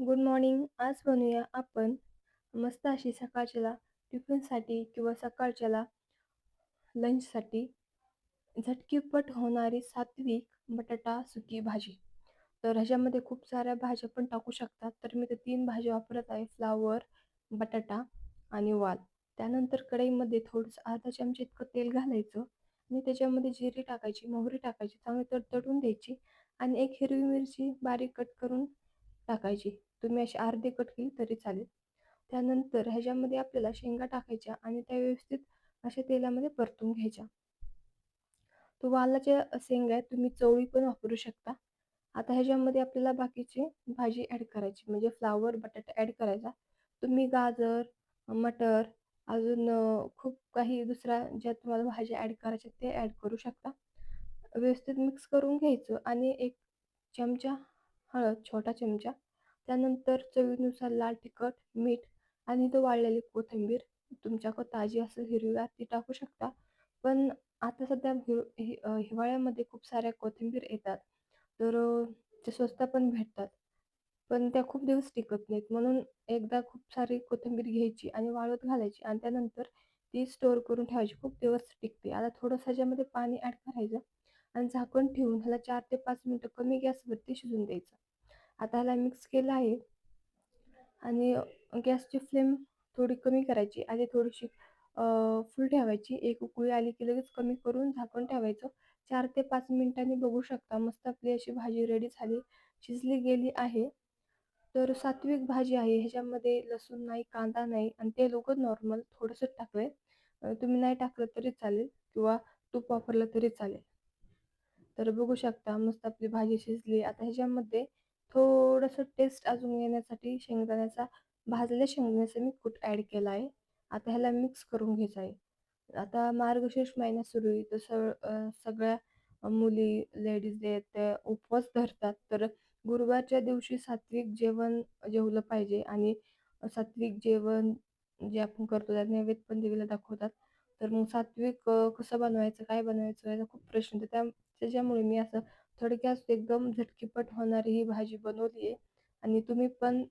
Good morning आज बनवूया आपण मस्त अशी सकाळच्याला टिफिनसाठी किंवा सकाळच्याला लंचसाठी झटकीपट होणारी सात्विक बटाटा सुकी भाजी. तर ह्याच्यामध्ये खूप साऱ्या भाज्या पण टाकू शकतात तर मी ते तीन भाज्या वापरत आहे. फ्लावर बटाटा आणि वाल. त्यानंतर कढईमध्ये थोडंसं अर्धा चमचा इतकं तेल घालायचं आणि त्याच्यामध्ये जिरे टाकायची मोहरी टाकायची चांगली तर तडून द्यायची आणि एक हिरवी मिरची बारीक कट करून टाकायची. तुम्ही अशी अर्धी कट केली तरी चालेल. त्यानंतर ह्याच्यामध्ये आपल्याला शेंगा टाकायच्या आणि त्या व्यवस्थित अशा तेलामध्ये परतून घ्यायच्या. तो वालाच्या शेंगा तुम्ही चवळी पण वापरू शकता. आता ह्याच्यामध्ये आपल्याला बाकीची भाजी ॲड करायची म्हणजे फ्लावर बटाटा ॲड करायचा. तुम्ही गाजर मटर अजून खूप काही दुसऱ्या ज्या तुम्हाला भाज्या ॲड करायच्या ते ॲड करू शकता. व्यवस्थित मिक्स करून घ्यायचं आणि एक चमचा हळद छोटा चमचा त्यानंतर चवीनुसार लाल तिखट मीठ आणि तो वाळलेली कोथिंबीर. तुमच्याकडं ताजी असेल हिरवीगार ती टाकू शकता. पण आता सध्या हिवाळ्यामध्ये खूप साऱ्या कोथिंबीर येतात. तर ते स्वस्त पण भेटतात. पण त्या खूप दिवस टिकत नाहीत. म्हणून एकदा खूप सारी कोथिंबीर घ्यायची आणि वाळवत घालायची आणि त्यानंतर ती स्टोअर करून ठेवायची. खूप दिवस टिकते. आता थोडंसं ह्याच्यामध्ये पाणी ॲड करायचं आणि झाकण ठेवून ह्याला चार ते पाच मिनटं कमी गॅसवरती शिजून द्यायचं. आता ह्याला मिक्स केलं आहे. आणि गॅसची फ्लेम थोडी कमी करायची आधी थोडीशी फुल ठेवायची. एक उकळी आली की लगेच कमी करून झाकून ठेवायचं. चार ते पाच मिनिटांनी बघू शकता. मस्त आपली अशी भाजी रेडी झाली शिजली गेली आहे. तर सात्विक भाजी आहे. ह्याच्यामध्ये लसूण नाही कांदा नाही आणि ते लोक नॉर्मल थोडंसं टाकलं तुम्ही नाही टाकलं तरी चालेल किंवा तूप वापरलं तरी चालेल. तर बघू शकता मस्त आपली भाजी शिजली. आता ह्याच्यामध्ये थोडंसं टेस्ट अजून येण्यासाठी शेंगदाण्याचा भाजलेल्या शेंगदाण्याचा मी कूट ॲड केला आहे. आता ह्याला मिक्स करून घ्यायचं आहे. आता मार्गशीर्ष महिना सुरू आहे तर सगळ्या मुली लेडीज आहेत त्या उपवास धरतात. तर गुरुवारच्या दिवशी सात्विक जेवण जेवलं पाहिजे आणि सात्विक जेवण जे आपण करतो त्या नैवेद्य पण देवीला दाखवतात. तर मग सात्विक कसं बनवायचं काय बनवायचं याचा खूप प्रश्न त्या त्याच्यामुळे मी असं थोडक्यात एकदम झटकीपट होणारी ही भाजी बनवली आहे. आणि तुम्ही पण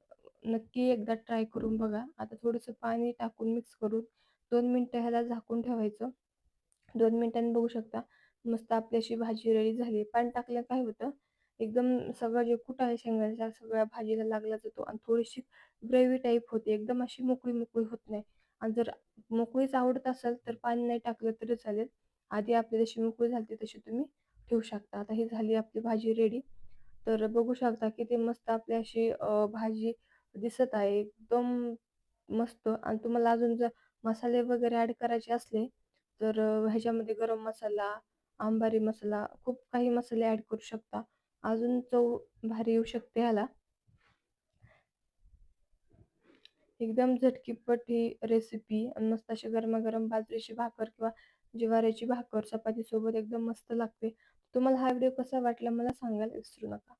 नक्की एकदा ट्राय करून बघा. आता थोडंसं पाणी टाकून मिक्स करून दोन मिनटं ह्याला झाकून ठेवायचं. दोन मिनटांनी बघू शकता. मस्त आपल्याशी अशी भाजी रेडी झाली पाणी टाकलं काय होतं? एकदम सगळं जे कुठं आहे शेंगाच्या सगळ्या भाजीला लागला जातो आणि थोडीशी ग्रेव्ही टाईप होते. एकदम अशी मोकळी मोकळी होत नाही. आणि जर मोकळीच आवडत असेल तर पाणी नाही टाकलं तरी चालेल. आधी आपली जशी मोकळी झाली तशी तुम्ही ठेवू शकता. आता ही झाली आपली भाजी रेडी तर बघू शकता किती मस्त आपली अशी भाजी दिसत आहे. एकदम मस्त. आणि तुम्हाला अजून जर मसाले वगैरे ॲड करायचे असले तर ह्याच्यामध्ये गरम मसाला आंबारी मसाला खूप काही मसाले ॲड करू शकता. अजून चव भारी येऊ शकते ह्याला. एकदम झटकीपट ही रेसिपी आणि मस्त अशी गरमागरम बाजरीची भाकर किंवा ज्वारीची भाकर चपाती सोबत एकदम मस्त लागते. तुम्हाला हा व्हिडिओ कसा वाटला मला सांगायला विसरू नका.